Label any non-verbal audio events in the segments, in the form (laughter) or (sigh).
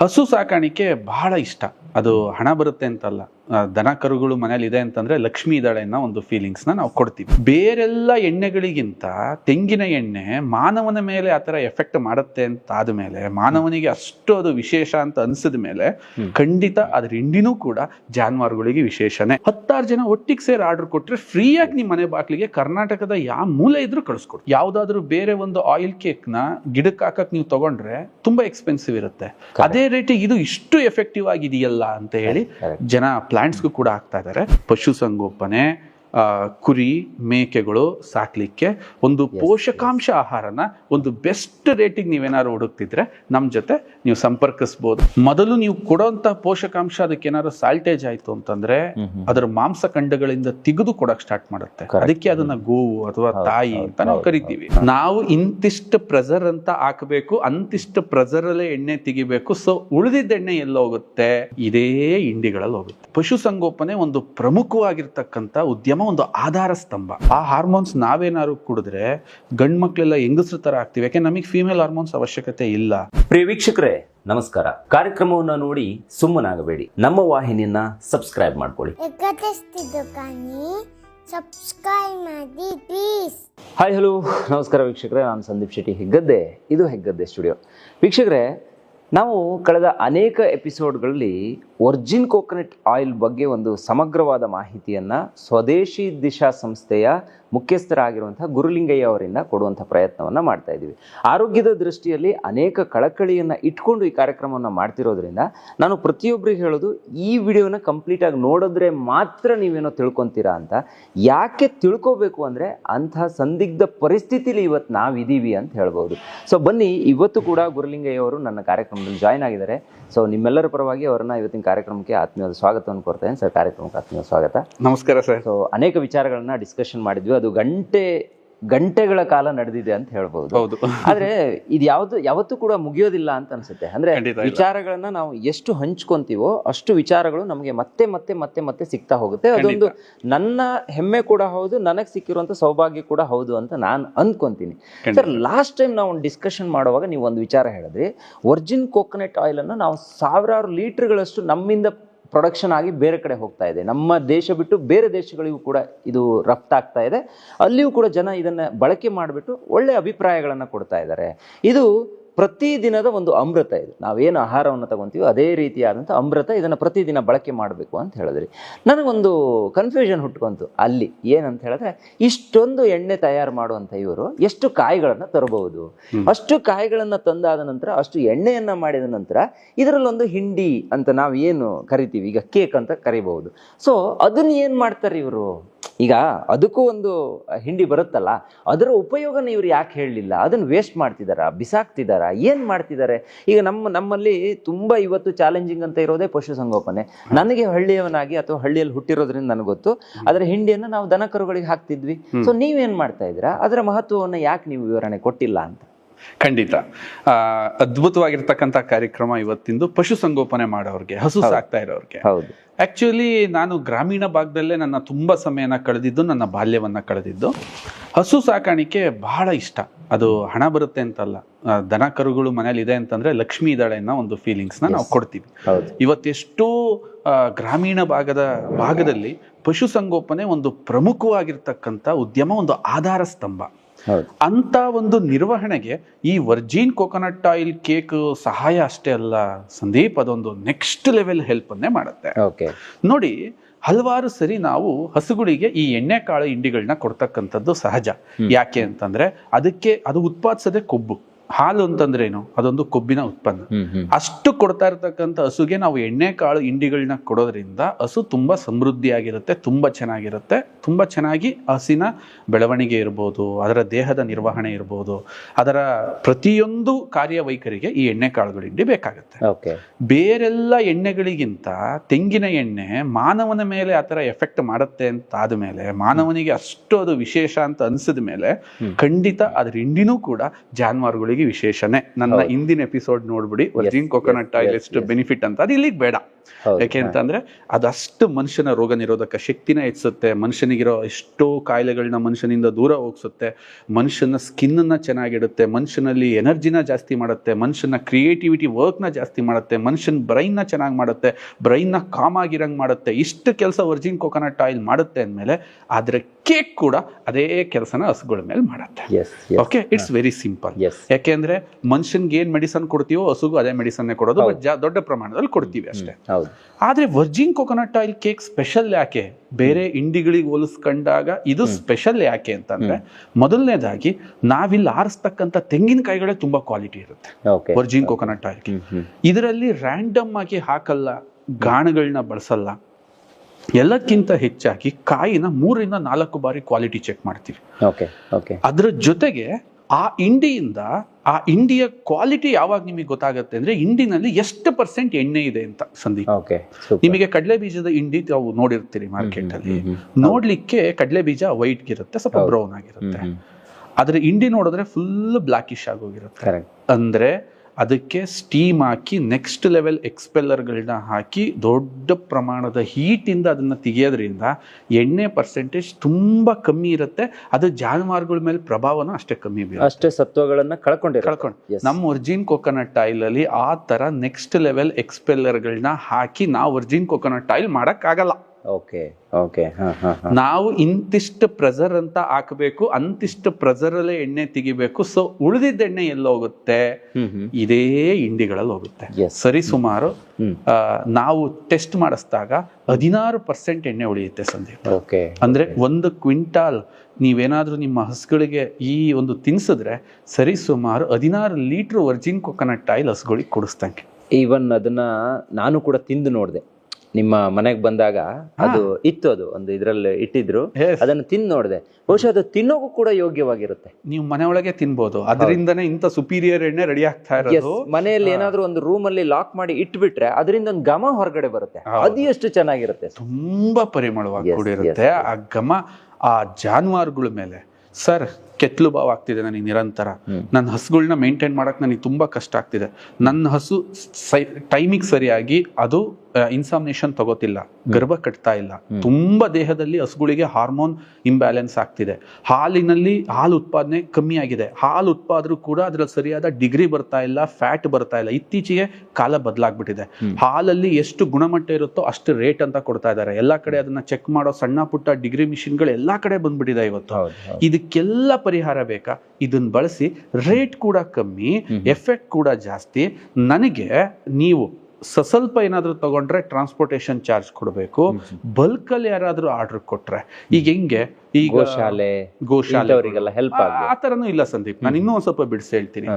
ಹಸು ಸಾಕಾಣಿಕೆ ಬಹಳ ಇಷ್ಟ. ಅದು ಹಣ ಬರುತ್ತೆ ಅಂತಲ್ಲ. ದನ ಕರುಗಳು ಮನೇಲಿ ಇದೆ ಅಂತಂದ್ರೆ ಲಕ್ಷ್ಮಿ ಇದ್ದಾಳೆ ಅನ್ನೋ ಒಂದು ಫೀಲಿಂಗ್ಸ್ನ ನಾವು ಕೊಡ್ತೀವಿ. ಬೇರೆಲ್ಲ ಎಣ್ಣೆಗಳಿಗಿಂತ ತೆಂಗಿನ ಎಣ್ಣೆ ಮಾನವನ ಮೇಲೆ ಆ ಆತರ ಎಫೆಕ್ಟ್ ಮಾಡುತ್ತೆ ಅಂತ ಆದ್ಮೇಲೆ ಮಾನವನಿಗೆ ಅಷ್ಟು ಅದು ವಿಶೇಷ ಅಂತ ಅನ್ಸಿದ ಮೇಲೆ ಖಂಡಿತ ಅದ್ರ ಹಿಂಡಿನೂ ಕೂಡ ಜಾನುವಾರುಗಳಿಗೆ ವಿಶೇಷನೇ. ಹತ್ತಾರು ಜನ ಒಟ್ಟಿಗೆ ಸೇರಿ ಆರ್ಡರ್ ಕೊಟ್ರೆ ಫ್ರೀಯಾಗಿ ನಿಮ್ಮ ಮನೆ ಬಾಗ್ಲಿಗೆ ಕರ್ನಾಟಕದ ಯಾವ ಮೂಲೆ ಇದ್ರೂ ಕಳಿಸ್ಕೊಡಿ ಯಾವ್ದಾದ್ರು ಬೇರೆ ಒಂದು ಆಯಿಲ್ ಕೇಕ್ನ ಗಿಡಕ್ಕೆ ಹಾಕಕ್ ನೀವು ತಗೊಂಡ್ರೆ ತುಂಬಾ ಎಕ್ಸ್ಪೆನ್ಸಿವ್ ಇರುತ್ತೆ. ಅದೇ ರೇಟಿಗೆ ಇದು ಇಷ್ಟು ಎಫೆಕ್ಟಿವ್ ಆಗಿದೆಯಲ್ಲ ಅಂತ ಹೇಳಿ ಜನ ಪ್ಲಾಂಟ್ಸ್ಗೂ ಕೂಡ ಆಗ್ತಾ ಇದ್ದಾರೆ ಪಶುಸಂಗೋಪನೆ ಕುರಿ ಮೇಕೆಗಳು ಸಾಕ್ಲಿಕ್ಕೆ ಒಂದು ಪೋಷಕಾಂಶ ಆಹಾರನ ಒಂದು ಬೆಸ್ಟ್ ರೇಟಿಗೆ ನೀವೇನಾದ್ರು ಹುಡುಕ್ತಿದ್ರೆ ನಮ್ಮ ಜೊತೆ ನೀವು ಸಂಪರ್ಕಿಸ್ಬೋದು. ಮೊದಲು ನೀವು ಕೊಡೋಂಥ ಪೋಷಕಾಂಶ ಅದಕ್ಕೆ ಏನಾದ್ರು ಸಾಲ್ಟೇಜ್ ಆಯ್ತು ಅಂತಂದ್ರೆ ಅದರ ಮಾಂಸ ಖಂಡಗಳಿಂದ ತೆಗೆದು ಕೊಡಕ್ ಸ್ಟಾರ್ಟ್ ಮಾಡುತ್ತೆ. ಅದಕ್ಕೆ ಅದನ್ನ ಗೋವು ಅಥವಾ ತಾಯಿ ಅಂತ ನಾವು ಕರಿತೀವಿ. ನಾವು ಇಂತಿಷ್ಟು ಪ್ರೆಸರ್ ಅಂತ ಹಾಕಬೇಕು ಅಂತಿಷ್ಟು ಪ್ರೆಸರ್ ಅಲ್ಲೇ ಎಣ್ಣೆ ತೆಗಿಬೇಕು ಸೊ ಉಳಿದಿದ್ದ ಎಣ್ಣೆ ಎಲ್ಲ ಹೋಗುತ್ತೆ? ಇದೇ ಇಂಡಿಗಳಲ್ಲಿ ಹೋಗುತ್ತೆ. ಪಶುಸಂಗೋಪನೆ ಒಂದು ಪ್ರಮುಖವಾಗಿರ್ತಕ್ಕಂಥ ಉದ್ಯಮ ಒಂದು ಆಧಾರ ಸ್ತಂಭ. ಆ ಹಾರ್ಮೋನ್ಸ್ ನಾವೇನಾದ್ರು ಕುಡಿದ್ರೆ ಗಂಡ್ ಮಕ್ಕಳೆಲ್ಲ ಹೆಂಗಸ್ರ ತರ ಆಗ್ತಿವಿ. ಯಾಕೆ ನಮಗೆ ಫೀಮೇಲ್ ಹಾರ್ಮೋನ್ಸ್ ಅವಶ್ಯಕತೆ ಇಲ್ಲ. ಪ್ರಿಯ ವೀಕ್ಷಕರೇ ನಮಸ್ಕಾರ. ಕಾರ್ಯಕ್ರಮವನ್ನು ನೋಡಿ ಸುಮ್ಮನಾಗಬೇಡಿ. ನಮ್ಮ ವಾಹಿನಿಯನ್ನ ಸಬ್ಸ್ಕ್ರೈಬ್ ಮಾಡ್ಕೊಳ್ಳಿ. ಸಬ್ಸ್ಕ್ರೈಬ್ ಮಾಡಿ ಪ್ಲೀಸ್ ಹಾಯ್ ಹಲೋ ನಮಸ್ಕಾರ ವೀಕ್ಷಕರೇ ನಾನು ಸಂದೀಪ್ ಶೆಟ್ಟಿ ಹೆಗ್ಗದ್ದೆ. ಇದು ಹೆಗ್ಗದ್ದೆ ಸ್ಟುಡಿಯೋ ವೀಕ್ಷಕರೇ ನಾವು ಕಳೆದ ಅನೇಕ ಎಪಿಸೋಡ್ಗಳಲ್ಲಿ ಒರ್ಜಿನ್ ಕೋಕೋನಟ್ ಆಯಿಲ್ ಬಗ್ಗೆ ಒಂದು ಸಮಗ್ರವಾದ ಮಾಹಿತಿಯನ್ನು ಸ್ವದೇಶಿ ದಿಶಾ ಸಂಸ್ಥೆಯ ಮುಖ್ಯಸ್ಥರಾಗಿರುವಂಥ ಗುರುಲಿಂಗಯ್ಯ ಅವರಿಂದ ಕೊಡುವಂಥ ಪ್ರಯತ್ನವನ್ನು ಮಾಡ್ತಾ ಇದ್ದೀವಿ. ಆರೋಗ್ಯದ ದೃಷ್ಟಿಯಲ್ಲಿ ಅನೇಕ ಕಳಕಳಿಯನ್ನು ಇಟ್ಕೊಂಡು ಈ ಕಾರ್ಯಕ್ರಮವನ್ನು ಮಾಡ್ತಿರೋದ್ರಿಂದ ನಾನು ಪ್ರತಿಯೊಬ್ಬರಿಗೆ ಹೇಳೋದು, ಈ ವಿಡಿಯೋನ ಕಂಪ್ಲೀಟಾಗಿ ನೋಡಿದ್ರೆ ಮಾತ್ರ ನೀವೇನೋ ತಿಳ್ಕೊತೀರಾ ಅಂತ. ಯಾಕೆ ತಿಳ್ಕೋಬೇಕು ಅಂದರೆ ಅಂಥ ಸಂದಿಗ್ಧ ಪರಿಸ್ಥಿತಿಲಿ ಇವತ್ತು ನಾವಿದ್ದೀವಿ ಅಂತ ಹೇಳ್ಬೋದು. ಸೊ ಬನ್ನಿ, ಇವತ್ತು ಕೂಡ ಗುರುಲಿಂಗಯ್ಯ ಅವರು ನನ್ನ ಕಾರ್ಯಕ್ರಮದಲ್ಲಿ ಜಾಯ್ನ್ ಆಗಿದ್ದಾರೆ. ಸೊ ನಿಮ್ಮೆಲ್ಲರ ಪರವಾಗಿ ಅವರನ್ನ ಇವತ್ತಿನ ಕಾರ್ಯಕ್ರಮಕ್ಕೆ ಆತ್ಮೀಯವಾದ ಸ್ವಾಗತವನ್ನು ಕೋರ್ತೇನೆ ಸರ್ ಕಾರ್ಯಕ್ರಮಕ್ಕೆ ಆತ್ಮೀಯ ಸ್ವಾಗತ. ನಮಸ್ಕಾರ ಸರ್. ಸೊ ಅನೇಕ ವಿಚಾರಗಳನ್ನ ಡಿಸ್ಕಷನ್ ಮಾಡಿದ್ವಿ. ಅದು ಗಂಟೆ ಗಂಟೆಗಳ ಕಾಲ ನಡೆದಿದೆ ಅಂತ ಹೇಳ್ಬಹುದು ಹೌದು. (laughs) ಆದ್ರೆ ಇದು ಯಾವ್ದು ಯಾವತ್ತೂ ಕೂಡ ಮುಗಿಯೋದಿಲ್ಲ ಅಂತ ಅನ್ಸುತ್ತೆ. ಅಂದ್ರೆ ವಿಚಾರಗಳನ್ನ ನಾವು ಎಷ್ಟು ಹಂಚ್ಕೊಂತೀವೋ ಅಷ್ಟು ವಿಚಾರಗಳು ನಮಗೆ ಮತ್ತೆ ಮತ್ತೆ ಮತ್ತೆ ಮತ್ತೆ ಸಿಗ್ತಾ ಹೋಗುತ್ತೆ. ಅದೊಂದು ನನ್ನ ಹೆಮ್ಮೆ ಕೂಡ ಹೌದು ನನಗೆ ಸಿಕ್ಕಿರುವಂತ ಸೌಭಾಗ್ಯ ಕೂಡ ಹೌದು ಅಂತ ನಾನು ಅಂದ್ಕೊಂತೀನಿ ಸರ್ ಲಾಸ್ಟ್ ಟೈಮ್ ನಾವು ಒಂದು ಡಿಸ್ಕಷನ್ ಮಾಡುವಾಗ ನೀವು ಒಂದು ವಿಚಾರ ಹೇಳಿದ್ರಿ. ವರ್ಜಿನ್ ಕೋಕೋನಟ್ ಆಯಿಲ್ ಅನ್ನು ನಾವು ಸಾವಿರಾರು ಲೀಟರ್ಗಳಷ್ಟು ನಮ್ಮಿಂದ ಪ್ರೊಡಕ್ಷನ್ ಆಗಿ ಬೇರೆ ಕಡೆ ಹೋಗ್ತಾ ಇದೆ. ನಮ್ಮ ದೇಶ ಬಿಟ್ಟು ಬೇರೆ ದೇಶಗಳಿಗೂ ಕೂಡ ಇದು ರಫ್ತಾಗ್ತಾ ಇದೆ. ಅಲ್ಲಿಯೂ ಕೂಡ ಜನ ಇದನ್ನು ಬಳಕೆ ಮಾಡಿಬಿಟ್ಟು ಒಳ್ಳೆಯ ಅಭಿಪ್ರಾಯಗಳನ್ನು ಕೊಡ್ತಾ ಇದ್ದಾರೆ. ಇದು ಪ್ರತಿದಿನದ ಒಂದು ಅಮೃತ ಇದು. ನಾವೇನು ಆಹಾರವನ್ನು ತಗೊತೀವೋ ಅದೇ ರೀತಿಯಾದಂಥ ಅಮೃತ ಇದನ್ನು ಪ್ರತಿದಿನ ಬಳಕೆ ಮಾಡಬೇಕು ಅಂತ ಹೇಳಿದ್ರಿ. ನನಗೊಂದು ಕನ್ಫ್ಯೂಷನ್ ಹುಟ್ಕೊಂತು ಅಲ್ಲಿ. ಏನಂತ ಹೇಳಿದ್ರೆ ಇಷ್ಟೊಂದು ಎಣ್ಣೆ ತಯಾರು ಮಾಡುವಂಥ ಇವರು ಎಷ್ಟು ಕಾಯಿಗಳನ್ನು ತರಬಹುದು. ಅಷ್ಟು ಕಾಯಿಗಳನ್ನು ತಂದಾದ ನಂತರ ಅಷ್ಟು ಎಣ್ಣೆಯನ್ನು ಮಾಡಿದ ನಂತರ ಇದರಲ್ಲೊಂದು ಹಿಂಡಿ ಅಂತ ನಾವು ಏನು ಕರಿತೀವಿ? ಈಗ ಕೇಕ್ ಅಂತ ಕರಿಬಹುದು. ಸೊ ಅದನ್ನ ಏನು ಮಾಡ್ತಾರೆ ಇವರು? ಈಗ ಅದಕ್ಕೂ ಒಂದು ಹಿಂಡಿ ಬರುತ್ತಲ್ಲ? ಅದರ ಉಪಯೋಗನ ಇವರು ಯಾಕೆ ಹೇಳಲಿಲ್ಲ? ಅದನ್ನ ವೇಸ್ಟ್ ಮಾಡ್ತಿದ್ದಾರಾ ಬಿಸಾಕ್ತಿದ್ದಾರಾ ಏನು ಮಾಡ್ತಿದ್ದಾರೆ ಈಗ ನಮ್ಮ ನಮ್ಮಲ್ಲಿ ತುಂಬಾ ಇವತ್ತು ಚಾಲೆಂಜಿಂಗ್ ಅಂತ ಇರೋದೇ ಪಶುಸಂಗೋಪನೆ. ನನಗೆ ಹಳ್ಳಿಯವನಾಗಿ ಅಥವಾ ಹಳ್ಳಿಯಲ್ಲಿ ಹುಟ್ಟಿರೋದ್ರಿಂದ ನನಗೆ ಗೊತ್ತು. ಅದರ ಹಿಂಡಿಯನ್ನು ನಾವು ದನ ಕರುಗಳಿಗೆ ಹಾಕ್ತಿದ್ವಿ. ಸೊ ನೀವೇನು ಮಾಡ್ತಾ ಇದ್ದೀರಾ? ಅದರ ಮಹತ್ವವನ್ನು ಯಾಕೆ ನೀವು ವಿವರಣೆ ಕೊಟ್ಟಿಲ್ಲ ಅಂತ? ಖಂಡಿತ. ಆ, ಅದ್ಭುತವಾಗಿರ್ತಕ್ಕಂಥ ಕಾರ್ಯಕ್ರಮ ಇವತ್ತಿಂದು ಪಶುಸಂಗೋಪನೆ ಮಾಡೋರ್ಗೆ ಹಸು ಸಾಕ್ತಾ ಇರೋರ್ಗೆ. ಹೌದು. ಆಕ್ಚುಲಿ ನಾನು ಗ್ರಾಮೀಣ ಭಾಗದಲ್ಲೇ ನನ್ನ ತುಂಬಾ ಸಮಯನ ಕಳೆದಿದ್ದು ನನ್ನ ಬಾಲ್ಯವನ್ನ ಕಳೆದಿದ್ದು. ಹಸು ಸಾಕಾಣಿಕೆ ಬಹಳ ಇಷ್ಟ. ಅದು ಹಣ ಬರುತ್ತೆ ಅಂತಲ್ಲ. ದನ ಕರುಗಳು ಮನೇಲಿ ಇದೆ ಅಂತಂದ್ರೆ ಲಕ್ಷ್ಮಿ ಇದ್ದಾಳೆ ಅನ್ನೋ ಒಂದು ಫೀಲಿಂಗ್ಸ್ನ ನಾವು ಕೊಡ್ತೀವಿ. ಇವತ್ತೆಷ್ಟೋ ಗ್ರಾಮೀಣ ಭಾಗದ ಭಾಗದಲ್ಲಿ ಪಶುಸಂಗೋಪನೆ ಒಂದು ಪ್ರಮುಖವಾಗಿರ್ತಕ್ಕಂಥ ಉದ್ಯಮ ಒಂದು ಆಧಾರ ಸ್ತಂಭ. ಅಂತ ಒಂದು ನಿರ್ವಹಣೆಗೆ ಈ ವರ್ಜಿನ್ ಕೋಕೋನಟ್ ಆಯಿಲ್ ಕೇಕ್ ಸಹಾಯ ಅಷ್ಟೇ ಅಲ್ಲ ಸಂದೀಪ್ ಅದೊಂದು ನೆಕ್ಸ್ಟ್ ಲೆವೆಲ್ ಹೆಲ್ಪ್ ಅನ್ನೇ ಮಾಡುತ್ತೆ. ಓಕೆ ನೋಡಿ ಹಲವಾರು ಸರಿ ನಾವು ಹಸುಗಳಿಗೆ ಈ ಎಣ್ಣೆ ಕಾಳು ಹಿಂಡಿಗಳನ್ನ ಕೊಡ್ತಕ್ಕಂಥದ್ದು ಸಹಜ. ಯಾಕೆ ಅಂತಂದ್ರೆ ಅದಕ್ಕೆ ಅದು ಉತ್ಪಾದಿಸದೆ ಕೊಬ್ಬು. ಹಾಲು ಅಂತಂದ್ರೆ ಏನು ಅದೊಂದು ಕೊಬ್ಬಿನ ಉತ್ಪನ್ನ. ಅಷ್ಟು ಕೊಡ್ತಾ ಇರತಕ್ಕಂಥ ಹಸುಗೆ ನಾವು ಎಣ್ಣೆ ಕಾಳು ಹಿಂಡಿಗಳನ್ನ ಕೊಡೋದ್ರಿಂದ ಹಸು ತುಂಬಾ ಸಮೃದ್ಧಿಯಾಗಿರುತ್ತೆ ತುಂಬಾ ಚೆನ್ನಾಗಿರುತ್ತೆ ತುಂಬಾ ಚೆನ್ನಾಗಿ ಹಸಿನ ಬೆಳವಣಿಗೆ ಇರ್ಬೋದು ಅದರ ದೇಹದ ನಿರ್ವಹಣೆ ಇರ್ಬೋದು ಅದರ ಪ್ರತಿಯೊಂದು ಕಾರ್ಯವೈಖರಿಗೆ ಈ ಎಣ್ಣೆ ಕಾಳುಗಳು ಹಿಂಡಿ ಬೇಕಾಗುತ್ತೆ. ಬೇರೆಲ್ಲ ಎಣ್ಣೆಗಳಿಗಿಂತ ತೆಂಗಿನ ಎಣ್ಣೆ ಮಾನವನ ಮೇಲೆ ಆತರ ಎಫೆಕ್ಟ್ ಮಾಡುತ್ತೆ ಅಂತ ಆದ್ಮೇಲೆ ಮಾನವನಿಗೆ ಅಷ್ಟು ಅದು ವಿಶೇಷ ಅಂತ ಅನ್ಸಿದ ಮೇಲೆ ಖಂಡಿತ ಅದ್ರ ಹಿಂಡಿನೂ ಕೂಡ ಜಾನುವಾರುಗಳಿಗೆ ವಿಶೇಷನೇ. ನನ್ನ ಹಿಂದಿನ ಎಪಿಸೋಡ್ ನೋಡ್ಬಿಡಿ. ವರ್ಜಿನ್ ಕೊಕೊನಟ್ ಆಯಿಲ್ ಎಷ್ಟು ಬೆನಿಫಿಟ್ ಅಂತ. ಅದು ಇಲ್ಲಿಗೆ ಬೇಡ. ಯಾಕೆ ಅಂತಂದ್ರೆ ಅದಷ್ಟು ಮನುಷ್ಯನ ರೋಗ ನಿರೋಧಕ ಶಕ್ತಿನ ಹೆಚ್ಚಿಸುತ್ತೆ ಮನುಷ್ಯನಿಗಿರೋ ಎಷ್ಟೋ ಕಾಯಿಲೆಗಳನ್ನ ಮನುಷ್ಯನಿಂದ ದೂರ ಹೋಗ್ಸುತ್ತೆ ಮನುಷ್ಯನ ಸ್ಕಿನ್ ಅನ್ನ ಚೆನ್ನಾಗಿಡುತ್ತೆ ಮನುಷ್ಯನಲ್ಲಿ ಎನರ್ಜಿನ ಜಾಸ್ತಿ ಮಾಡುತ್ತೆ ಮನುಷ್ಯನ ಕ್ರಿಯೇಟಿವಿಟಿ ವರ್ಕ್ನ ಜಾಸ್ತಿ ಮಾಡುತ್ತೆ ಮನುಷ್ಯನ ಬ್ರೈನ್ನ ಚೆನ್ನಾಗಿ ಮಾಡುತ್ತೆ ಬ್ರೈನ್ನ ಕಾಮ್ ಆಗಿರಂಗ್ ಮಾಡುತ್ತೆ ಇಷ್ಟು ಕೆಲಸ ವರ್ಜಿನ್ ಕೋಕೋನಟ್ ಆಯಿಲ್ ಮಾಡುತ್ತೆ ಅಂದಮೇಲೆ ಅದರ ಕೇಕ್ ಕೂಡ ಅದೇ ಕೆಲಸನ ಹಸುಗಳ ಮೇಲೆ ಮಾಡುತ್ತೆ. ಓಕೆ ಇಟ್ಸ್ ವೆರಿ ಸಿಂಪಲ್ ಯಾಕೆಂದ್ರೆ ಮನುಷ್ಯನ್ಗೆ ಏನ್ ಮೆಡಿಸನ್ ಕೊಡ್ತೀವೋ ಹಸುಗೂ ಅದೇ ಮೆಡಿಸನ್ ಕೊಡೋದು ದೊಡ್ಡ ಪ್ರಮಾಣದಲ್ಲಿ ಕೊಡ್ತೀವಿ ಅಷ್ಟೇ. ಆದ್ರೆ virgin coconut oil cake special ಯಾಕೆ? ಬೇರೆ ಇಂಡಿಗಳಿಗೆ ಹೋಲಿಸ್ಕೊಂಡಾಗ ಇದು ಸ್ಪೆಷಲ್ ಯಾಕೆ ಅಂತಂದ್ರೆ ಮೊದಲನೇದಾಗಿ ನಾವಿಲ್ಲಿ ಆರಿಸ್ತಕ್ಕಂಥ ತೆಂಗಿನಕಾಯಿಗಳೇ ತುಂಬಾ ಕ್ವಾಲಿಟಿ ಇರುತ್ತೆ. ವರ್ಜಿನ್ ಕೋಕೋನಟ್ ಆಯಿಲ್ ಇದರಲ್ಲಿ ರ್ಯಾಂಡಮ್ ಆಗಿ ಹಾಕಲ್ಲ ಗಾಣಗಳನ್ನ ಬಳಸಲ್ಲ. ಎಲ್ಲಕ್ಕಿಂತ ಹೆಚ್ಚಾಗಿ ಕಾಯಿನ ಮೂರರಿಂದ ನಾಲ್ಕು ಬಾರಿ ಕ್ವಾಲಿಟಿ ಚೆಕ್ ಮಾಡ್ತೀವಿ. ಅದ್ರ ಜೊತೆಗೆ ಆ ಇಂಡಿಯಿಂದ ಆ ಇಂಡಿಯ ಕ್ವಾಲಿಟಿ ಯಾವಾಗ ನಿಮಗೆ ಗೊತ್ತಾಗುತ್ತೆ ಅಂದ್ರೆ ಇಂಡಿನಲ್ಲಿ ಎಷ್ಟು ಪರ್ಸೆಂಟ್ ಎಣ್ಣೆ ಇದೆ ಅಂತ ಸಂದೀಪ್. ನಿಮಗೆ ಕಡಲೆ ಬೀಜದ ಇಂಡಿ ತಾವು ನೋಡಿರ್ತೀರಿ ಮಾರ್ಕೆಟ್ ಅಲ್ಲಿ ನೋಡ್ಲಿಕ್ಕೆ ಕಡಲೆ ಬೀಜ ವೈಟ್ ಇರುತ್ತೆ ಸ್ವಲ್ಪ ಬ್ರೌನ್ ಆಗಿರುತ್ತೆ. ಆದ್ರೆ ಇಂಡಿ ನೋಡಿದ್ರೆ ಫುಲ್ ಬ್ಲಾಕಿಶ್ ಆಗೋಗಿರುತ್ತೆ. ಅಂದ್ರೆ ಅದಕ್ಕೆ ಸ್ಟೀಮ್ ಹಾಕಿ ನೆಕ್ಸ್ಟ್ ಲೆವೆಲ್ ಎಕ್ಸ್ಪೆಲ್ಲರ್ಗಳನ್ನ ಹಾಕಿ ದೊಡ್ಡ ಪ್ರಮಾಣದ ಹೀಟಿಂದ ಅದನ್ನು ತೆಗೆಯೋದ್ರಿಂದ ಎಣ್ಣೆ ಪರ್ಸೆಂಟೇಜ್ ತುಂಬ ಕಮ್ಮಿ ಇರುತ್ತೆ. ಅದು ಜಾನುವಾರುಗಳ ಮೇಲೆ ಪ್ರಭಾವನೂ ಅಷ್ಟೇ ಕಮ್ಮಿ ಬೀಳುತ್ತೆ ಅಷ್ಟೇ ಸತ್ವಗಳನ್ನು ಕಳ್ಕೊಂಡೆ ಕಳ್ಕೊಂಡು ನಮ್ಮ ಒರ್ಜಿನ್ ಕೊಕೊನಟ್ ಆಯಿಲ್ ಅಲ್ಲಿ ಆ ತರ ನೆಕ್ಸ್ಟ್ ಲೆವೆಲ್ ಎಕ್ಸ್ಪೆಲ್ಲರ್ಗಳನ್ನ ಹಾಕಿ ನಾವು ಒರ್ಜಿನ್ ಕೊಕೊನಟ್ ಆಯಿಲ್ ಮಾಡಕ್ ಆಗಲ್ಲ ಓಕೆ ಓಕೆ ಹಾ ಹಾ ಹಾ. ನಾವು ಇಂತಿಷ್ಟು ಪ್ರೆಸರ್ ಅಂತ ಹಾಕಬೇಕು ಅಂತಿಷ್ಟು ಪ್ರೆಸರ್ ಅಲ್ಲೇ ಎಣ್ಣೆ ತೆಗಿಬೇಕು ಸೊ ಉಳಿದಿದ್ದ ಎಣ್ಣೆ ಎಲ್ಲ ಹೋಗುತ್ತೆ? ಇದೇ ಇಂಡಿಗಳಲ್ಲಿ ಹೋಗುತ್ತೆ. ಸರಿ ಸುಮಾರು ನಾವು ಟೆಸ್ಟ್ ಮಾಡಿಸಿದಾಗ ಹದಿನಾರು ಪರ್ಸೆಂಟ್ ಎಣ್ಣೆ ಉಳಿಯುತ್ತೆ ಸಂದೀಪ್. ಓಕೆ ಅಂದ್ರೆ ಒಂದು ಕ್ವಿಂಟಾಲ್ ನೀವೇನಾದ್ರೂ ನಿಮ್ಮ ಹಸುಗಳಿಗೆ ಈ ಒಂದು ತಿನ್ಸಿದ್ರೆ ಸರಿ ಸುಮಾರು ಹದಿನಾರು ಲೀಟರ್ ವರ್ಜಿನ್ ಕೊಕೊನಟ್ ಆಯಿಲ್ ಹಸುಗಳಿಗೆ ಕೊಡಿಸ್ತಂಗೆ ಈವನ್ ಅದನ್ನ ನಾನು ಕೂಡ ತಿಂದು ನೋಡಿದೆ. ನಿಮ್ಮ ಮನೆಗೆ ಬಂದಾಗ ಅದು ಇತ್ತು ಅದು ಒಂದು ಇದರಲ್ಲಿ ಇಟ್ಟಿದ್ರು. ಅದನ್ನು ತಿಂದು ನೋಡಿದೆ. ಬಹುಶಃ ಅದು ತಿನ್ನೋಕು ಕೂಡ ಯೋಗ್ಯವಾಗಿರುತ್ತೆ. ನೀವು ಮನೆಯೊಳಗೆ ತಿನ್ಬೋದು. ಅದರಿಂದನೇ ಇಂಥ ಸುಪೀರಿಯರ್ ಎಣ್ಣೆ ರೆಡಿ ಆಗ್ತಾ ಇರೋದು. ಮನೆಯಲ್ಲಿ ಏನಾದ್ರೂ ಒಂದು ರೂಮ್ ಅಲ್ಲಿ ಲಾಕ್ ಮಾಡಿ ಇಟ್ಬಿಟ್ರೆ ಅದರಿಂದ ಒಂದು ಘಮ ಹೊರಗಡೆ ಬರುತ್ತೆ. ಅದು ಎಷ್ಟು ಚೆನ್ನಾಗಿರುತ್ತೆ. ತುಂಬಾ ಪರಿಮಳವಾಗಿ ಕೂಡಿರುತ್ತೆ. ಆ ಘಮ ಆ ಜಾನುವಾರುಗಳ ಮೇಲೆ. ಸರ್ ಕೆತ್ತಲು ಭಾವ ಆಗ್ತಿದೆ ನನಗೆ ನಿರಂತರ. ನನ್ನ ಹಸುಗಳನ್ನ ಮೇಂಟೈನ್ ಮಾಡಕ್ ನನಗೆ ತುಂಬಾ ಕಷ್ಟ ಆಗ್ತಿದೆ. ನನ್ನ ಹಸು ಸೈ ಟೈಮಿಗೆ ಸರಿಯಾಗಿ ಅದು ಇನ್ಸಾಮಿನೇಷನ್ ತಗೋತಿಲ್ಲ ಗರ್ಭ ಕಟ್ತಾ ಇಲ್ಲ. ತುಂಬಾ ದೇಹದಲ್ಲಿ ಹಸುಗಳಿಗೆ ಹಾರ್ಮೋನ್ ಇಂಬ್ಯಾಲೆನ್ಸ್ ಆಗ್ತಿದೆ. ಹಾಲಿನಲ್ಲಿ ಹಾಲು ಉತ್ಪಾದನೆ ಕಮ್ಮಿ ಆಗಿದೆ. ಹಾಲು ಉತ್ಪಾದರೂ ಕೂಡ ಅದ್ರ ಸರಿಯಾದ ಡಿಗ್ರಿ ಬರ್ತಾ ಇಲ್ಲ ಫ್ಯಾಟ್ ಬರ್ತಾ ಇಲ್ಲ. ಇತ್ತೀಚೆಗೆ ಕಾಲ ಬದಲಾಗ್ಬಿಟ್ಟಿದೆ. ಹಾಲಲ್ಲಿ ಎಷ್ಟು ಗುಣಮಟ್ಟ ಇರುತ್ತೋ ಅಷ್ಟು ರೇಟ್ ಅಂತ ಕೊಡ್ತಾ ಇದ್ದಾರೆ. ಎಲ್ಲಾ ಕಡೆ ಅದನ್ನ ಚೆಕ್ ಮಾಡೋ ಸಣ್ಣ ಪುಟ್ಟ ಡಿಗ್ರಿ ಮಿಷಿನ್ಗಳು ಎಲ್ಲಾ ಕಡೆ ಬಂದ್ಬಿಟ್ಟಿದೆ ಇವತ್ತು. ಇದಕ್ಕೆಲ್ಲ ಪರಿಹಾರ ಬೇಕಾ? ಇದನ್ನ ಬಳಸಿ ರೇಟ್ ಕೂಡ ಕಮ್ಮಿ ಎಫೆಕ್ಟ್ ಕೂಡ ಜಾಸ್ತಿ. ನನಗೆ ನೀವು ಸ- ಸ್ವಲ್ಪ ಏನಾದರೂ ತಗೊಂಡ್ರೆ ಟ್ರಾನ್ಸ್ಪೋರ್ಟೇಷನ್ ಚಾರ್ಜ್ ಕೊಡಬೇಕು. ಬಲ್ಕಲ್ಲಿ ಯಾರಾದರೂ ಆರ್ಡರ್ ಕೊಟ್ರೆ ಈಗ ಹೆಂಗೆ? ಈಗ ಗೋಶಾಲೆ ಗೋಶಾಲೆ. ಅವರಿಗೆಲ್ಲ ಹೆಲ್ಪ್. ಆ ಥರನೂ ಇಲ್ಲ ಸಂದೀಪ್. ನಾನು ಇನ್ನೂ ಒಂದು ಸ್ವಲ್ಪ ಬಿಡಿಸಿ ಹೇಳ್ತೀನಿ.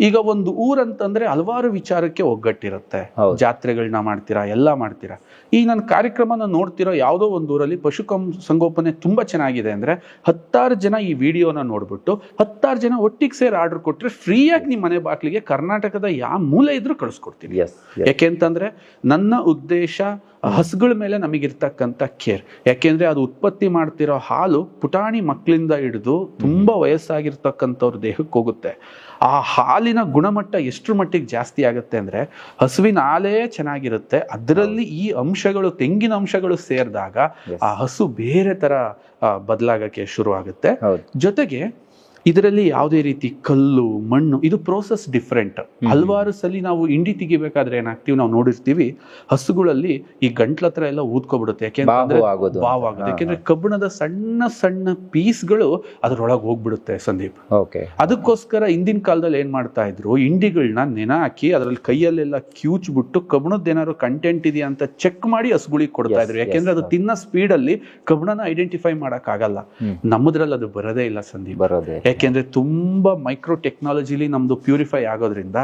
ಈಗ ಒಂದು ಊರಂತಂದ್ರೆ ಹಲವಾರು ವಿಚಾರಕ್ಕೆ ಒಗ್ಗಟ್ಟಿರುತ್ತೆ. ಜಾತ್ರೆಗಳನ್ನ ಮಾಡ್ತೀರಾ ಎಲ್ಲ ಮಾಡ್ತೀರಾ ಈ ನನ್ನ ಕಾರ್ಯಕ್ರಮನ ನೋಡ್ತಿರೋ ಯಾವುದೋ ಒಂದು ಊರಲ್ಲಿ ಪಶು ಸಂಗೋಪನೆ ತುಂಬಾ ಚೆನ್ನಾಗಿದೆ ಅಂದ್ರೆ ಹತ್ತಾರು ಜನ ಈ ವಿಡಿಯೋನ ನೋಡ್ಬಿಟ್ಟು ಹತ್ತಾರು ಜನ ಒಟ್ಟಿಗೆ ಸೇರಿ ಆರ್ಡರ್ ಕೊಟ್ರೆ ಫ್ರೀಯಾಗಿ ನಿಮ್ಮ ಮನೆ ಬಾಗಿಲಿಗೆ ಕರ್ನಾಟಕದ ಯಾವ ಮೂಲೆ ಇದ್ರೂ ಕಳಿಸ್ಕೊಡ್ತೀನಿ yes. ಯಾಕೆಂತಂದ್ರೆ ನನ್ನ ಉದ್ದೇಶ ಹಸುಗಳ ಮೇಲೆ ನಮಗಿರ್ತಕ್ಕಂಥ ಕೇರ್ ಯಾಕೆಂದ್ರೆ ಅದು ಉತ್ಪತ್ತಿ ಮಾಡ್ತಿರೋ ಹಾಲು ಪುಟಾಣಿ ಮಕ್ಕಳಿಂದ ಹಿಡಿದು ತುಂಬಾ ವಯಸ್ಸಾಗಿರ್ತಕ್ಕಂಥವ್ರ ದೇಹಕ್ಕೆ ಹೋಗುತ್ತೆ. ಆ ಹಾಲಿನ ಗುಣಮಟ್ಟ ಎಷ್ಟು ಮಟ್ಟಿಗೆ ಜಾಸ್ತಿ ಆಗುತ್ತೆ ಅಂದ್ರೆ ಹಸುವಿನ ಹಾಲೇ ಚೆನ್ನಾಗಿರುತ್ತೆ. ಅದರಲ್ಲಿ ಈ ಅಂಶಗಳು ತೆಂಗಿನ ಅಂಶಗಳು ಸೇರಿದಾಗ ಆ ಹಸು ಬೇರೆ ತರ ಬದಲಾಗಕ್ಕೆ ಶುರು ಆಗುತ್ತೆ ಜೊತೆಗೆ ಇದರಲ್ಲಿ ಯಾವುದೇ ರೀತಿ ಕಲ್ಲು ಮಣ್ಣು ಇದು ಪ್ರೋಸೆಸ್ ಡಿಫ್ರೆಂಟ್ ಹಲವಾರು ಸಲ ನಾವು ಹಿಂಡಿ ತೆಗಿಬೇಕಾದ್ರೆ ಏನಾಗ್ತೀವಿ? ನಾವು ನೋಡಿರ್ತೀವಿ ಹಸುಗಳಲ್ಲಿ ಈ ಗಂಟ್ಲ ಹತ್ರ ಎಲ್ಲ ಊದ್ಕೊಬಿಡುತ್ತೆ. ಯಾಕೆಂದ್ರೆ ಬಾವು ಆಗೋದು. ಬಾವು ಆಗುತ್ತೆ ಹಾ, ಯಾಕೆಂದ್ರೆ ಕಬ್ಬಿಣದ ಸಣ್ಣ ಸಣ್ಣ ಪೀಸ್ಗಳು ಅದರೊಳಗೆ ಹೋಗ್ಬಿಡುತ್ತೆ ಸಂದೀಪ್. ಓಕೆ. ಅದಕ್ಕೋಸ್ಕರ ಹಿಂದಿನ ಕಾಲದಲ್ಲಿ ಏನ್ ಮಾಡ್ತಾ ಇದ್ರು? ಇಂಡಿಗಳನ್ನ ನೆನ ಹಾಕಿ ಅದರಲ್ಲಿ ಕೈಯಲ್ಲೆಲ್ಲ ಕ್ಯೂಚ್ಬಿಟ್ಟು ಕಬ್ಬಣದ ಏನಾದ್ರು ಕಂಟೆಂಟ್ ಇದೆಯಾ ಅಂತ ಚೆಕ್ ಮಾಡಿ ಹಸುಗಳಿಗೆ ಕೊಡ್ತಾ ಇದ್ರು. ಯಾಕೆಂದ್ರೆ ಅದು. ತಿನ್ನ ಸ್ಪೀಡ್ ಅಲ್ಲಿ ಕಬ್ಬಣನ ಐಡೆಂಟಿಫೈ ಮಾಡಕ್ ಆಗಲ್ಲ. ನಮ್ಮದ್ರಲ್ಲಿ ಅದು ಬರೋದೇ ಇಲ್ಲ ಸಂದೀಪ್. ಬರೋದೆ. ಯಾಕೆಂದ್ರೆ ತುಂಬಾ ಮೈಕ್ರೋ ಟೆಕ್ನಾಲಜಿಲಿ ನಮ್ದು ಪ್ಯೂರಿಫೈ ಆಗೋದ್ರಿಂದ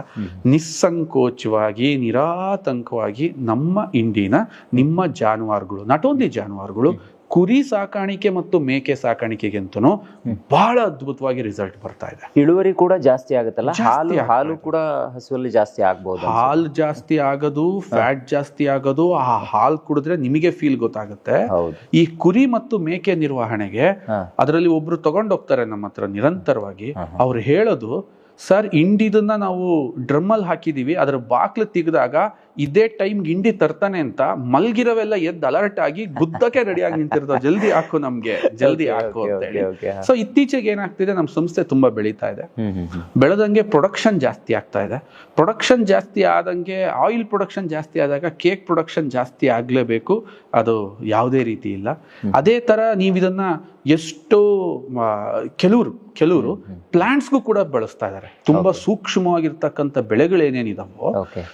ನಿಸ್ಸಂಕೋಚವಾಗಿ ನಿರಾತಂಕವಾಗಿ ನಮ್ಮ ಇಂಡಿನ ನಿಮ್ಮ ಜಾನುವಾರುಗಳು ನಾಟ್ ಓನ್ಲಿ ಜಾನುವಾರುಗಳು ಕುರಿ ಸಾಕಾಣಿಕೆ ಮತ್ತು ಮೇಕೆ ಸಾಕಾಣಿಕೆಗೆಂತೂ ಬಹಳ ಅದ್ಭುತವಾಗಿ ರಿಸಲ್ಟ್ ಬರ್ತಾ ಇದೆ. ಇಳುವರಿ ಕೂಡ ಜಾಸ್ತಿ ಆಗುತ್ತಲ್ಲ? ಹಾಲು ಹಾಲು ಕೂಡ ಹಸುವಲ್ಲಿ ಜಾಸ್ತಿ ಆಗ್ಬೋದು ಹಾಲು ಜಾಸ್ತಿ ಆಗೋದು ಫ್ಯಾಟ್ ಜಾಸ್ತಿ ಆಗೋದು ಆ ಹಾಲು ಕುಡಿದ್ರೆ ನಿಮಗೆ ಫೀಲ್ ಗೊತ್ತಾಗುತ್ತೆ. ಈ ಕುರಿ ಮತ್ತು ಮೇಕೆ ನಿರ್ವಹಣೆಗೆ. ಅದರಲ್ಲಿ ಒಬ್ರು ತಗೊಂಡೋಗ್ತಾರೆ ನಮ್ಮ ಹತ್ರ ನಿರಂತರವಾಗಿ. ಅವ್ರು ಹೇಳೋದು ಸರ್ ಹಿಂಡಿದನ್ನ ನಾವು ಡ್ರಮ್ಮಲ್ಲಿ ಹಾಕಿದೀವಿ ಅದರ ಬಾಕ್ಲು ತೆಗೆದಾಗ ಇದೇ ಟೈಮ್ ಹಿಂಡಿ ತರ್ತಾನೆ ಅಂತ ಮಲ್ಗಿರವೆಲ್ಲ ಎದ್ದು ಅಲರ್ಟ್ ಆಗಿ ಗುದ್ದಕ್ಕೆ ರೆಡಿ ಆಗಿ ನಿಂತಿರ್ತಾವೆ ಜಲ್ದಿ ಹಾಕು ನಮ್ಗೆ ಜಲ್ದಿ ಹಾಕು ಅಂತ ಹೇಳಿ. ಸೊ ಇತ್ತೀಚೆಗೆ ಏನಾಗ್ತಿದೆ ನಮ್ಮ ಸಂಸ್ಥೆ ತುಂಬಾ ಬೆಳೀತಾ ಇದೆ. ಬೆಳೆದಂಗೆ ಪ್ರೊಡಕ್ಷನ್ ಜಾಸ್ತಿ ಆಗ್ತಾ ಇದೆ. ಪ್ರೊಡಕ್ಷನ್ ಜಾಸ್ತಿ ಆದಂಗೆ ಆಯಿಲ್ ಪ್ರೊಡಕ್ಷನ್ ಜಾಸ್ತಿ ಆದಾಗ ಕೇಕ್ ಪ್ರೊಡಕ್ಷನ್ ಜಾಸ್ತಿ ಆಗಲೇಬೇಕು. ಅದು ಯಾವುದೇ ರೀತಿ ಇಲ್ಲ. ಅದೇ ತರ ನೀವು ಇದನ್ನ ಎಷ್ಟೋ ಕೆಲವರು ಕೆಲವರು ಪ್ಲಾಂಟ್ಸ್ಗೂ ಕೂಡ ಬಳಸ್ತಾ ಇದ್ದಾರೆ ತುಂಬಾ ಸೂಕ್ಷ್ಮವಾಗಿರ್ತಕ್ಕಂಥ ಬೆಳೆಗಳೇನೇನಿದಾವೋ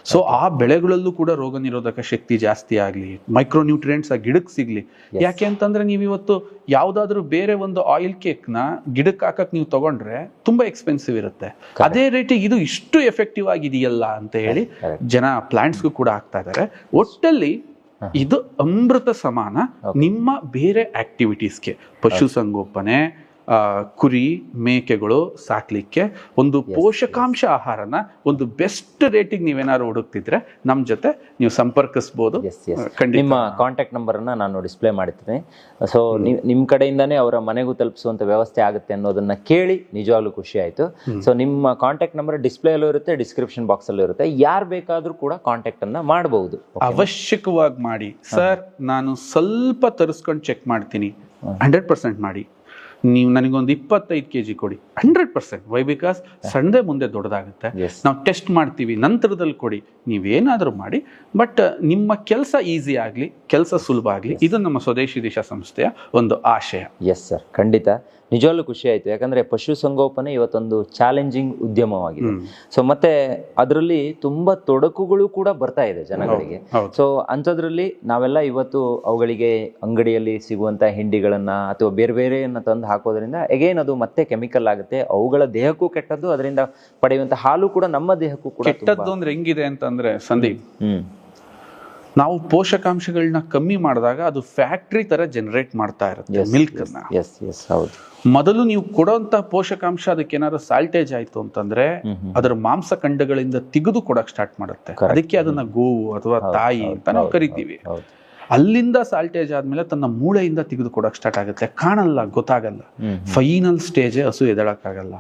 ಸೊ ಆ ಬೆಳೆಗಳಲ್ಲೂ ಕೂಡ ರೋಗ ನಿರೋಧಕ ಶಕ್ತಿ ಜಾಸ್ತಿ ಆಗಲಿ ಮೈಕ್ರೋ ನ್ಯೂಟ್ರಿಯೆಂಟ್ಸ್ ಆ ಗಿಡಕ್ಕೆ ಸಿಗ್ಲಿ. ಯಾಕೆ ಅಂತಂದ್ರೆ ನೀವು ಇವತ್ತು ಯಾವ್ದಾದ್ರು ಬೇರೆ ಒಂದು ಆಯಿಲ್ ಕೇಕ್ನ ನ ಗಿಡಕ್ಕೆ ಹಾಕಕ್ ನೀವು ತಗೊಂಡ್ರೆ ತುಂಬಾ ಎಕ್ಸ್ಪೆನ್ಸಿವ್ ಇರುತ್ತೆ. ಅದೇ ರೇಟಿಗೆ ಇದು ಇಷ್ಟು ಎಫೆಕ್ಟಿವ್ ಆಗಿದೆಯಲ್ಲ ಅಂತ ಹೇಳಿ ಜನ ಪ್ಲಾಂಟ್ಸ್ಗೂ ಕೂಡ ಹಾಕ್ತಾ ಇದ್ದಾರೆ ಒಟ್ಟಲ್ಲಿ ಇದು ಅಮೃತ ಸಮಾನ ನಿಮ್ಮ ಬೇರೆ ಆಕ್ಟಿವಿಟೀಸ್ಗೆ ಪಶುಸಂಗೋಪನೆ ಕುರಿ ಮೇಕೆಗಳು ಸಾಕಲಿಕ್ಕೆ ಒಂದು ಪೋಷಕಾಂಶ ಆಹಾರನ ಒಂದು ಬೆಸ್ಟ್ ರೇಟಿಗೆ ನೀವೇನಾದ್ರು ಹುಡುಕ್ತಿದ್ರೆ ನಮ್ಮ ಜೊತೆ ನೀವು ಸಂಪರ್ಕಿಸ್ಬೋದು. ನಿಮ್ಮ ಕಾಂಟ್ಯಾಕ್ಟ್ ನಂಬರನ್ನು ನಾನು ಡಿಸ್ಪ್ಲೇ ಮಾಡ್ತೀನಿ. ಸೊ ನಿಮ್ಮ ಕಡೆಯಿಂದನೇ ಅವರ ಮನೆಗೂ ತಲುಪಿಸುವಂಥ ವ್ಯವಸ್ಥೆ ಆಗುತ್ತೆ ಅನ್ನೋದನ್ನ ಕೇಳಿ ನಿಜವಾಗ್ಲೂ ಖುಷಿ ಆಯಿತು. ಸೊ ನಿಮ್ಮ ಕಾಂಟ್ಯಾಕ್ಟ್ ನಂಬರ್ ಡಿಸ್ಪ್ಲೇಯಲ್ಲೂ ಇರುತ್ತೆ ಡಿಸ್ಕ್ರಿಪ್ಷನ್ ಬಾಕ್ಸಲ್ಲೂ ಇರುತ್ತೆ. ಯಾರು ಬೇಕಾದರೂ ಕೂಡ ಕಾಂಟ್ಯಾಕ್ಟನ್ನು ಮಾಡಬಹುದು ಅವಶ್ಯಕವಾಗಿ ಮಾಡಿ. ಸರ್ ನಾನು ಸ್ವಲ್ಪ ತರಿಸ್ಕೊಂಡು ಚೆಕ್ ಮಾಡ್ತೀನಿ. ಹಂಡ್ರೆಡ್ ಪರ್ಸೆಂಟ್ ಮಾಡಿ. ನೀವು ನನಗೊಂದು ಇಪ್ಪತ್ತೈದು ಕೆ ಜಿ ಕೊಡಿ. Hundred percent. ವೈ ಬಿಕಾಸ್ ಸಣ್ಣದೇ ಮುಂದೆ ದೊಡ್ಡದಾಗುತ್ತೆ. ನಾವು ಟೆಸ್ಟ್ ಮಾಡ್ತೀವಿ ನಂತರದಲ್ಲಿ ಕೊಡಿ. ನೀವೇನಾದರೂ ಮಾಡಿ. ಬಟ್ ನಿಮ್ಮ ಕೆಲಸ ಈಸಿ ಆಗಲಿ ಕೆಲಸ ಸುಲಭ ಆಗಲಿ ಇದು ನಮ್ಮ ಸ್ವದೇಶಿ ದಿಶಾ ಸಂಸ್ಥೆಯ ಒಂದು ಆಶಯ. ಎಸ್ ಸರ್ ಖಂಡಿತ. ನಿಜವಾಗ್ಲೂ ಖುಷಿ ಆಯಿತು. ಯಾಕಂದರೆ ಪಶುಸಂಗೋಪನೆ ಇವತ್ತೊಂದು ಚಾಲೆಂಜಿಂಗ್ ಉದ್ಯಮವಾಗಿದೆ. ಸೊ ಮತ್ತೆ ಅದರಲ್ಲಿ ತುಂಬ ತೊಡಕುಗಳು ಕೂಡ ಬರ್ತಾ ಇದೆ ಜನಗಳಿಗೆ. ಸೊ ಅಂಥದ್ರಲ್ಲಿ ನಾವೆಲ್ಲ ಇವತ್ತು ಅವುಗಳಿಗೆ ಅಂಗಡಿಯಲ್ಲಿ ಸಿಗುವಂಥ ಹಿಂಡಿಗಳನ್ನು ಅಥವಾ ಬೇರೆ ಬೇರೆಯನ್ನು ತಂದು ಹಾಕೋದ್ರಿಂದ ಎಗೇನ್ ಅದು ಮತ್ತೆ ಕೆಮಿಕಲ್ ಆಗುತ್ತೆ. ಅವುಗಳ ದೇಹಕ್ಕೂ ಕೆಟ್ಟದ್ದು ಅದರಿಂದ ಪಡೆಯುವಂಥ ಹಾಲು ಕೂಡ ನಮ್ಮ ದೇಹಕ್ಕೂ ಕೂಡ ಕೆಟ್ಟದ್ದು ಅಂದ್ರೆ ಹೆಂಗಿದೆ ಅಂತಂದ್ರೆ ಸಂದೀಪ್. ಹ್ಮ್. ನಾವು ಪೋಷಕಾಂಶಗಳನ್ನ ಕಮ್ಮಿ ಮಾಡಿದಾಗ ಅದು ಫ್ಯಾಕ್ಟ್ರಿ ತರ ಜನರೇಟ್ ಮಾಡ್ತಾ ಇರುತ್ತೆ ಮಿಲ್ಕ್ ಹೌದು. ಮೊದಲು ನೀವು ಕೊಡೋಂತ ಪೋಷಕಾಂಶ ಅದಕ್ಕೆ ಏನಾದ್ರು ಸಾಲ್ಟೇಜ್ ಆಯ್ತು ಅಂತಂದ್ರೆ ಅದರ ಮಾಂಸಖಂಡಗಳಿಂದ ತೆಗೆದು ಕೊಡಕ್ ಸ್ಟಾರ್ಟ್ ಮಾಡುತ್ತೆ. ಅದಕ್ಕೆ ಅದನ್ನ ಗೋವು ಅಥವಾ ತಾಯಿ ಅಂತ ನಾವು ಕರಿತೀವಿ. ಅಲ್ಲಿಂದ ಸಾಲ್ಟೇಜ್ ಆದ್ಮೇಲೆ ತನ್ನ ಮೂಳೆಯಿಂದ ತೆಗೆದು ಕೊಡಕ್ ಸ್ಟಾರ್ಟ್ ಆಗುತ್ತೆ. ಕಾಣಲ್ಲ ಗೊತ್ತಾಗಲ್ಲ. ಫೈನಲ್ ಸ್ಟೇಜ್ ಹಸು ಎದಳಕ್ಕಾಗಲ್ಲ.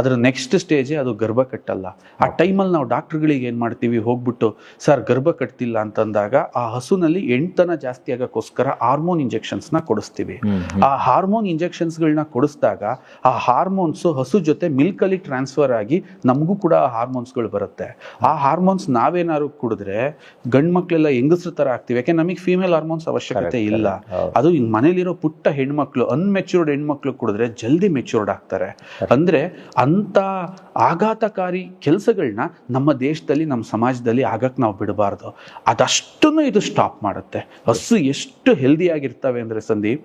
ಅದರ ನೆಕ್ಸ್ಟ್ ಸ್ಟೇಜೇ ಅದು ಗರ್ಭ ಕಟ್ಟಲ್ಲ. ಆ ಟೈಮಲ್ಲಿ ನಾವು ಡಾಕ್ಟ್ರುಗಳಿಗೆ ಏನು ಮಾಡ್ತೀವಿ? ಹೋಗ್ಬಿಟ್ಟು ಸರ್ ಗರ್ಭ ಕಟ್ತಿಲ್ಲ ಅಂತಂದಾಗ ಆ ಹಸುನಲ್ಲಿ ಎಂಟನ ಜಾಸ್ತಿ ಆಗೋಕ್ಕೋಸ್ಕರ ಹಾರ್ಮೋನ್ ಇಂಜೆಕ್ಷನ್ಸ್ನ ಕೊಡಿಸ್ತೀವಿ. ಆ ಹಾರ್ಮೋನ್ ಇಂಜೆಕ್ಷನ್ಸ್ಗಳನ್ನ ಕೊಡಿಸಿದಾಗ ಆ ಹಾರ್ಮೋನ್ಸು ಹಸು ಜೊತೆ ಮಿಲ್ಕಲ್ಲಿ ಟ್ರಾನ್ಸ್ಫರ್ ಆಗಿ ನಮಗೂ ಕೂಡ ಆ ಹಾರ್ಮೋನ್ಸ್ಗಳು ಬರುತ್ತೆ. ಆ ಹಾರ್ಮೋನ್ಸ್ ನಾವೇನಾದ್ರು ಕುಡಿದ್ರೆ ಗಂಡು ಮಕ್ಕಳೆಲ್ಲ ಹೆಂಗಸ್ರ ಥರ ಆಗ್ತೀವಿ. ಯಾಕೆ ನಮಗೆ ಫೀಮೇಲ್ ಹಾರ್ಮೋನ್ಸ್ ಅವಶ್ಯಕತೆ ಇಲ್ಲ. ಅದು ಮನೇಲಿರೋ ಪುಟ್ಟ ಹೆಣ್ಮಕ್ಳು ಅನ್ಮೆಚ್ಯೂರ್ಡ್ ಹೆಣ್ಮಕ್ಳು ಕುಡಿದ್ರೆ ಜಲ್ದಿ ಮೆಚೂರ್ಡ್ ಆಗ್ತಾರೆ. ಅಂದ್ರೆ ಅಂತ ಆಘಾತಕಾರಿ ಕೆಲಸಗಳನ್ನ ನಮ್ಮ ದೇಶದಲ್ಲಿ ನಮ್ಮ ಸಮಾಜದಲ್ಲಿ ಆಗಕ್ಕೆ ನಾವು ಬಿಡಬಾರ್ದು. ಅದಷ್ಟನ್ನು ಇದು ಸ್ಟಾಪ್ ಮಾಡುತ್ತೆ. ಹಸು ಎಷ್ಟು ಹೆಲ್ದಿ ಆಗಿರ್ತವೆ ಅಂದ್ರೆ ಸಂದೀಪ್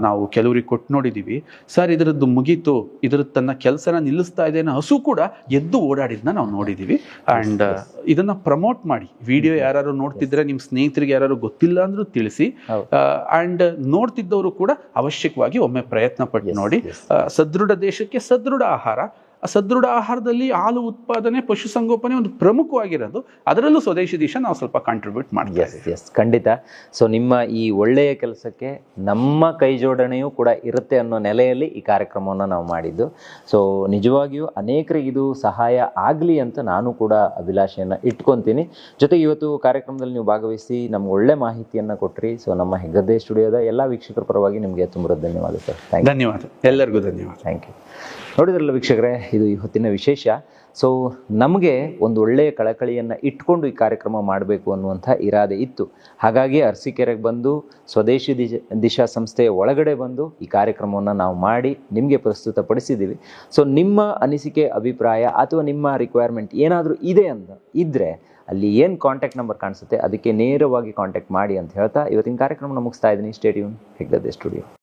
ನಾವು ಕೆಲವ್ರಿಗೆ ಕೊಟ್ಟು ನೋಡಿದೀವಿ. ಸರ್ ಇದರದ್ದು ಮುಗೀತು ಇದರ ತನ್ನ ಕೆಲಸನ ನಿಲ್ಲಿಸ್ತಾ ಇದೆ ಅನ್ನೋ ಹಸು ಕೂಡ ಎದ್ದು ಓಡಾಡಿದ್ನ ನಾವು ನೋಡಿದೀವಿ. ಅಂಡ್ ಇದನ್ನ ಪ್ರಮೋಟ್ ಮಾಡಿ. ವಿಡಿಯೋ ಯಾರು ನೋಡ್ತಿದ್ರೆ ನಿಮ್ಮ ಸ್ನೇಹಿತರಿಗೆ ಯಾರು ಗೊತ್ತಿಲ್ಲ ಅಂದ್ರೂ ತಿಳಿಸಿ. ಆ್ಯಂಡ್ ಅಂಡ್ ನೋಡ್ತಿದ್ದವರು ಕೂಡ ಅವಶ್ಯಕವಾಗಿ ಒಮ್ಮೆ ಪ್ರಯತ್ನ ಪಟ್ಟು ನೋಡಿ. ಸದೃಢ ದೇಶಕ್ಕೆ ಸದೃಢ ಆಹಾರ. ಸದೃಢ ಆಹಾರದಲ್ಲಿ ಹಾಲು ಉತ್ಪಾದನೆ ಪಶುಸಂಗೋಪನೆ ಒಂದು ಪ್ರಮುಖವಾಗಿರೋದು. ಅದರಲ್ಲೂ ಸ್ವದೇಶಿ ದೇಶ ನಾವು ಸ್ವಲ್ಪ ಕಾಂಟ್ರಿಬ್ಯೂಟ್ ಮಾಡ್ತೀವಿ ಎಸ್ ಎಸ್ ಖಂಡಿತ. ಸೊ ನಿಮ್ಮ ಈ ಒಳ್ಳೆಯ ಕೆಲಸಕ್ಕೆ ನಮ್ಮ ಕೈ ಜೋಡಣೆಯೂ ಕೂಡ ಇರುತ್ತೆ ಅನ್ನೋ ನೆಲೆಯಲ್ಲಿ ಈ ಕಾರ್ಯಕ್ರಮವನ್ನು ನಾವು ಮಾಡಿದ್ದು. ಸೊ ನಿಜವಾಗಿಯೂ ಅನೇಕರಿಗೆ ಇದು ಸಹಾಯ ಆಗಲಿ ಅಂತ ನಾನು ಕೂಡ ಅಭಿಲಾಷೆಯನ್ನು ಇಟ್ಕೊತೀನಿ. ಜೊತೆಗೆ ಇವತ್ತು ಕಾರ್ಯಕ್ರಮದಲ್ಲಿ ನೀವು ಭಾಗವಹಿಸಿ ನಮ್ಗೆ ಒಳ್ಳೆ ಮಾಹಿತಿಯನ್ನು ಕೊಟ್ರಿ. ಸೊ ನಮ್ಮ ಹೆಗ್ಗದ್ದೆ ಸ್ಟುಡಿಯೋದ ಎಲ್ಲ ವೀಕ್ಷಕರ ಪರವಾಗಿ ನಿಮಗೆ ತುಂಬ ಧನ್ಯವಾದ ಸರ್. ಧನ್ಯವಾದ. ಎಲ್ಲರಿಗೂ ಧನ್ಯವಾದ. ಥ್ಯಾಂಕ್ ಯು ನೋಡಿದ್ರಲ್ಲ ವೀಕ್ಷಕರೇ, ಇದು ಇವತ್ತಿನ ವಿಶೇಷ. ಸೊ ನಮಗೆ ಒಂದು ಒಳ್ಳೆಯ ಕಳಕಳಿಯನ್ನು ಇಟ್ಕೊಂಡು ಈ ಕಾರ್ಯಕ್ರಮ ಮಾಡಬೇಕು ಅನ್ನುವಂಥ ಇರಾದೆ ಇತ್ತು. ಹಾಗಾಗಿ ಅರಸೀಕೆರೆಗೆ ಬಂದು, ಸ್ವದೇಶಿ ದಿಶ, ದಿಶಾ ಸಂಸ್ಥೆಯ ಒಳಗಡೆ ಬಂದು ಈ ಕಾರ್ಯಕ್ರಮವನ್ನು ನಾವು ಮಾಡಿ ನಿಮಗೆ ಪ್ರಸ್ತುತಪಡಿಸಿದ್ದೀವಿ. ಸೊ ನಿಮ್ಮ ಅನಿಸಿಕೆ, ಅಭಿಪ್ರಾಯ ಅಥವಾ ನಿಮ್ಮ ರಿಕ್ವೈರ್ಮೆಂಟ್ ಏನಾದರೂ ಇದೆ ಅಂತ ಇದ್ದರೆ ಅಲ್ಲಿ ಏನು ಕಾಂಟ್ಯಾಕ್ಟ್ ನಂಬರ್ ಕಾಣಿಸುತ್ತೆ, ಅದಕ್ಕೆ ನೇರವಾಗಿ ಕಾಂಟ್ಯಾಕ್ಟ್ ಮಾಡಿ ಅಂತ ಹೇಳ್ತಾ ಇವತ್ತಿನ ಕಾರ್ಯಕ್ರಮನ ಮುಗಿಸ್ತಾ ಇದ್ದೀನಿ. Stadium Heggadde studio